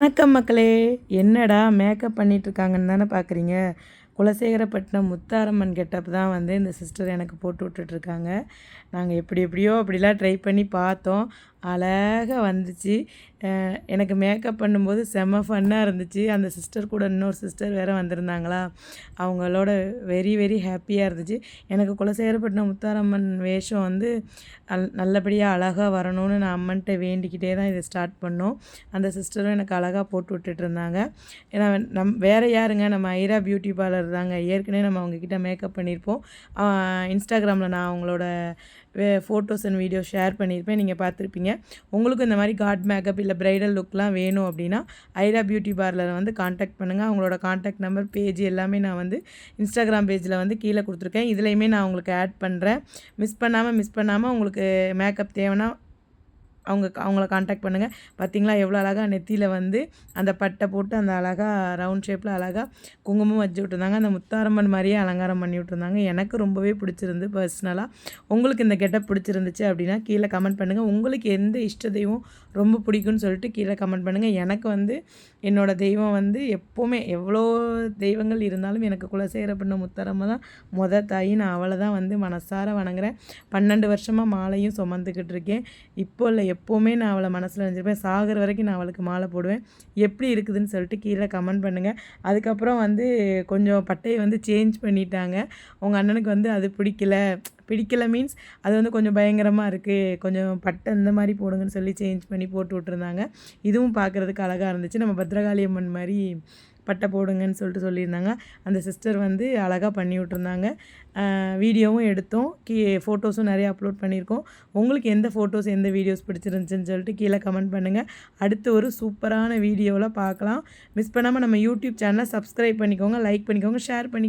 வணக்கம் மக்களே. என்னடா மேக்கப் பண்ணிகிட்ருக்காங்கன்னு தானே பார்க்குறீங்க குலசேகரப்பட்டினம் முத்தாரம்மன் கெட்டப் தான் வந்து இந்த சிஸ்டர் எனக்கு போட்டு விட்டுட்ருக்காங்க. நாங்கள் எப்படி எப்படியோ அப்படிலாம் ட்ரை பண்ணி பார்த்தோம். அழகாக வந்துச்சு. எனக்கு மேக்கப் பண்ணும்போது செம்ம ஃபன்னாக இருந்துச்சு. அந்த சிஸ்டர் கூட இன்னொரு சிஸ்டர் வேறு வந்திருந்தாங்களா? அவங்களோட வெரி வெரி ஹாப்பியாக இருந்துச்சு. எனக்கு குலசேகரப்பட்டினம் முத்தாரம்மன் வேஷம் வந்து அல் நல்லபடியாக அழகாக வரணும்னு நான் அம்மன்ட்ட வேண்டிக்கிட்டே தான் இதை ஸ்டார்ட் பண்ணோம். அந்த சிஸ்டரும் எனக்கு அழகாக போட்டு விட்டுட்டு இருந்தாங்க. ஏன்னா நம் வேறு யாருங்க? நம்ம ஐரா பியூட்டி பார்லர் தாங்க. ஏற்கனவே நம்ம அவங்கக்கிட்ட மேக்கப் பண்ணியிருப்போம். இன்ஸ்டாகிராமில் நான் அவங்களோட ஃபோட்டோஸ் அண்ட் வீடியோ ஷேர் பண்ணியிருப்பேன். நீங்கள் பார்த்துருப்பீங்க. உங்களுக்கும் இந்த மாதிரி காட் மேக்கப் இல்லை ப்ரைடல் லுக்லாம் வேணும் அப்படின்னா ஐரா பியூட்டி பார்லரை வந்து காண்டாக்ட் பண்ணுங்கள் அவங்களோட காண்டாக்ட் நம்பர் பேஜ் எல்லாமே நான் வந்து இன்ஸ்டாகிராம் பேஜில் வந்து கீழே கொடுத்துருக்கேன். இதுலேயுமே நான் உங்களுக்கு ஆட் பண்ணுறேன் மிஸ் பண்ணாமல் மிஸ் பண்ணாமல் உங்களுக்கு மேக்கப் தேவைன்னா அவங்க அவங்கள காண்டாக்ட் பண்ணுங்கள் பார்த்தீங்களா எவ்வளோ அழகாக நெத்தியில் வந்து அந்த பட்டை போட்டு அந்த அழகாக ரவுண்ட் ஷேப்பில் அழகாக குங்குமம் வச்சு விட்ருந்தாங்க அந்த முத்தாரம்மன் மாதிரியே அலங்காரம் பண்ணி விட்டுருந்தாங்க. எனக்கு ரொம்பவே பிடிச்சிருந்து பர்சனலாக உங்களுக்கு இந்த கெட்டப் பிடிச்சிருந்துச்சு அப்படின்னா கீழே கமெண்ட் பண்ணுங்கள் உங்களுக்கு எந்த இஷ்ட தெய்வம் ரொம்ப பிடிக்கும்னு சொல்லிட்டு கீழே கமெண்ட் பண்ணுங்கள் எனக்கு வந்து என்னோடய தெய்வம் வந்து எப்போவுமே எவ்வளோ தெய்வங்கள் இருந்தாலும் எனக்கு குலசேகர பண்ண முத்தாரம்மா தான் மொத தாயி. நான் அவளை தான் வந்து மனசார வணங்குறேன். பன்னெண்டு வருஷமாக மாலையும் சுமந்துக்கிட்டு இருக்கேன். இப்போ இல்லை எப்போவுமே நான் அவளை மனசில் நினச்சிருப்பேன். சாகிற வரைக்கும் நான் அவளுக்கு மாலை போடுவேன். எப்படி இருக்குதுன்னு சொல்லிட்டு கீழே கமெண்ட் பண்ணுங்கள் அதுக்கப்புறம் வந்து கொஞ்சம் பட்டையை வந்து சேஞ்ச் பண்ணிட்டாங்க. உங்கள் அண்ணனுக்கு வந்து அது பிடிக்கல. பிடிக்கல மீன்ஸ் அது வந்து கொஞ்சம் பயங்கரமாக இருக்குது கொஞ்சம் பட்டை இந்த மாதிரி போடுங்கன்னு சொல்லி சேஞ்ச் பண்ணி போட்டு விட்ருந்தாங்க இதுவும் பார்க்குறதுக்கு அழகாக இருந்துச்சு. நம்ம பத்ரகாளி அம்மன் மாதிரி பட்டை போடுங்கன்னு சொல்லிட்டு சொல்லியிருந்தாங்க. அந்த சிஸ்டர் வந்து அழகாக பண்ணி விட்ருந்தாங்க வீடியோவும் எடுத்தோம். கீ ஃபோட்டோஸும் நிறைய அப்லோட் பண்ணியிருக்கோம். உங்களுக்கு எந்த ஃபோட்டோஸ் எந்த வீடியோஸ் பிடிச்சிருந்துச்சின்னு சொல்லிட்டு கீழே கமெண்ட் பண்ணுங்கள் அடுத்து ஒரு சூப்பரான வீடியோவில் பார்க்கலாம். மிஸ் பண்ணாமல் நம்ம யூடியூப் சேனலை சப்ஸ்கிரைப் பண்ணிக்கோங்க லைக் பண்ணிக்கோங்க ஷேர் பண்ணி